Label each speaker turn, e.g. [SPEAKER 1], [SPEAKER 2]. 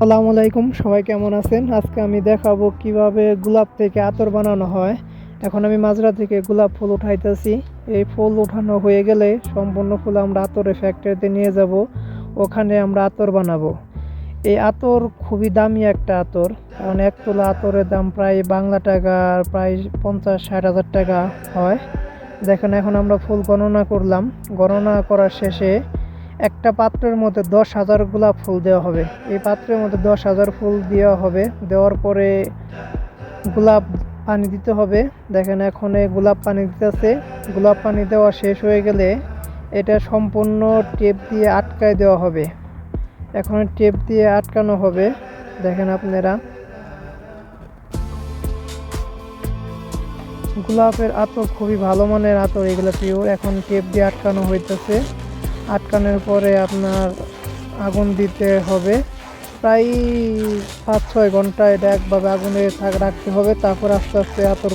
[SPEAKER 1] আসসালামু আলাইকুম, সবাই কেমন আছেন? আজকে আমি দেখাবো কীভাবে গোলাপ থেকে আতর বানানো হয়। এখন আমি মাজরা থেকে গোলাপ ফুল উঠাইতেছি। এই ফুল উঠানো হয়ে গেলে সম্পূর্ণ ফুল আমরা আতরের ফ্যাক্টরিতে নিয়ে যাব। ওখানে আমরা আতর বানাবো। এই আতর খুবই দামি একটা আতর। কারণ এক তোলা আতরের দাম প্রায় বাংলা টাকা, প্রায় পঞ্চাশ, ষাট হাজার টাকা হয়। দেখেন, এখন আমরা ফুল গণনা করলাম। গণনা করার শেষে একটা পাত্রের মধ্যে দশ হাজার গোলাপ ফুল দেওয়া হবে। এই পাত্রের মধ্যে দশ হাজার ফুল দেওয়া হবে। দেওয়ার পরে গোলাপ পানি দিতে হবে। দেখেন, এখন এই গোলাপ পানি দিতেছে। গোলাপ পানি দেওয়া শেষ হয়ে গেলে এটা সম্পূর্ণ টেপ দিয়ে আটকায় দেওয়া হবে। এখন টেপ দিয়ে আটকানো হবে। দেখেন আপনারা। গোলাপের আতর খুবই ভালো মানের আতর এগুলো পিওর এখন টেপ দিয়ে আটকানো হইতেছে। আটকানোর পরে আপনার আগুন দিতে হবে। প্রায় পাঁচ ছয় ঘণ্টা এটা একভাবে আগুনে থাক, রাখতে হবে, তারপর আস্তে আস্তে আতর